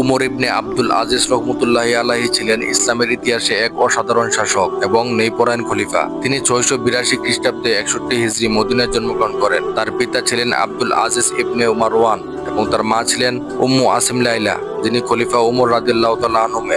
উমর ইবনে আব্দুল আজিজ রহমতুল্লাহ আলাহি ছিলেন ইসলামের ইতিহাসে এক অসাধারণ শাসক এবং নেইপরায়ণ খলিফা। তিনি ছয়শো বিরাশি খ্রিস্টাব্দে একষট্টি হিজড়ি মদিনায় জন্মগ্রহণ করেন। তার পিতা ছিলেন আব্দুল আজিজ ইবনে মারওয়ান এবং তার মা ছিলেন উম্মু আসিম লাইলা যিনি খলিফা উমর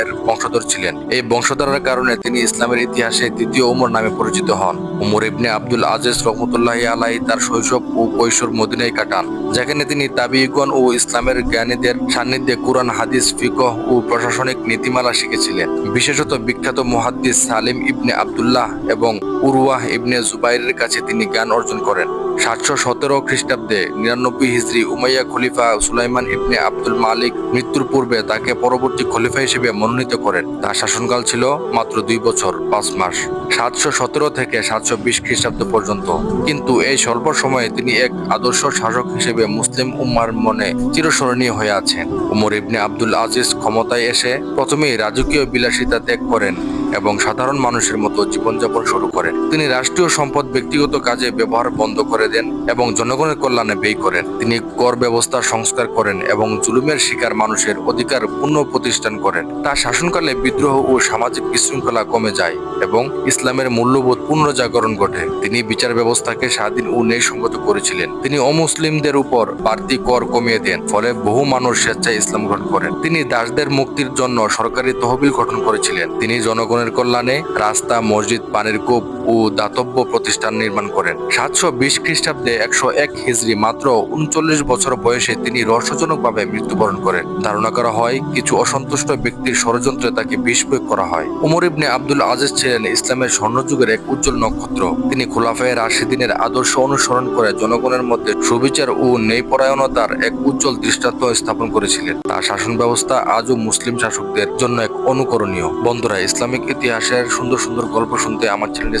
এর বংশধর ছিলেন। এই বংশধরের কারণে তিনি ইসলামের ইতিহাসে দ্বিতীয় উমর নামে পরিচিত হন। উমর ইবনে আব্দুল আজিজ রহমতুল্লাহ আলাই তার শৈশব ও কৈশোর মদিনায় কাটান, যেখানে তিনি তাবিগণ ও ইসলামের জ্ঞানীদের সান্নিধ্যে কুরআন, হাদিস, ফিকহ ও প্রশাসনিক নীতিমালা শিখেছিলেন। বিশেষত বিখ্যাত মুহাদ্দিস সালিম ইবনে আব্দুল্লাহ এবং উরওয়াহ ইবনে জুবাইরের কাছে তিনি জ্ঞান অর্জন করেন। সাতশো সতেরো খ্রিস্টাব্দে নিরানব্বই হিজড়ি উমাইয়া খলিফা সুলাইমান ইবনে আব্দুল মালিক মৃত্যুর পূর্বে তাকে পরবর্তী খলিফা হিসেবে মনোনীত করেন। তার শাসনকাল ছিল মাত্র দুই বছর, পাঁচ মাস। সাতশো সতেরো থেকে সাতশো বিশ খ্রিস্টাব্দ পর্যন্ত। কিন্তু এই স্বল্প সময়ে তিনি এক আদর্শ শাসক হিসেবে মুসলিম উম্মার মনে চিরস্মরণীয় হয়ে আছেন। উমর ইবনে আব্দুল আজিজ ক্ষমতায় এসে প্রথমেই রাজকীয় বিলাসিতা ত্যাগ করেন। এবং সাধারণ মানুষের মতো জীবনযাপন শুরু করেন। তিনি রাষ্ট্রীয় সম্পদ ব্যক্তিগত কাজে ব্যবহার বন্ধ করে দেন এবং জনগণের কল্যাণে ব্যয় করেন। তিনি কর ব্যবস্থার সংস্কার করেন এবং জুলুমের শিকার মানুষের অধিকার পুনঃ প্রতিষ্ঠান করেন। তার শাসনকালে বিদ্রোহ ও সামাজিক বিশৃঙ্খলা কমে যায় এবং ইসলামের মূল্যবোধ পুনর্জাগরণ ঘটে। তিনি বিচার ব্যবস্থাকে স্বাধীন ও ন্যায়সঙ্গত করেছিলেন। তিনি অমুসলিমদের উপর বাড়তি কর কমিয়ে দেন, ফলে বহু মানুষ স্বেচ্ছায় ইসলাম গ্রহণ করেন। তিনি দাসদের মুক্তির জন্য সরকারি তহবিল গঠন করেছিলেন। তিনি জনগণের কল্যাণে রাস্তা মসজিদ পানির কূপ ও দাতব্য প্রতিষ্ঠান নির্মাণ করেন। সাতশো বিশ খ্রিস্টাব্দে একশো এক হিজড়ি মাত্র উনচল্লিশ বছর বয়সে তিনি রহস্যজনকভাবে মৃত্যুবরণ করেন। ধারণা করা হয়, কিছু অসন্তুষ্ট ব্যক্তির ষড়যন্ত্রে তাকে বিষ প্রয়োগ করা হয়। উমর ইবনে আব্দুল আজিজ ছিলেন ইসলামের স্বর্ণযুগের এক উজ্জ্বল নক্ষত্র। তিনি খোলাফায়ে রাশিদিনের আদর্শ অনুসরণ করে জনগণের মধ্যে সুবিচার ও ন্যায়পরায়ণতার এক উজ্জ্বল দৃষ্টান্ত স্থাপন করেছিলেন। তার শাসন ব্যবস্থা আজও মুসলিম শাসকদের জন্য এক অনুকরণীয়। বন্ধুরা, ইসলামিক ইতিহাসের সুন্দর সুন্দর গল্প শুনতে আমার চ্যানেলটি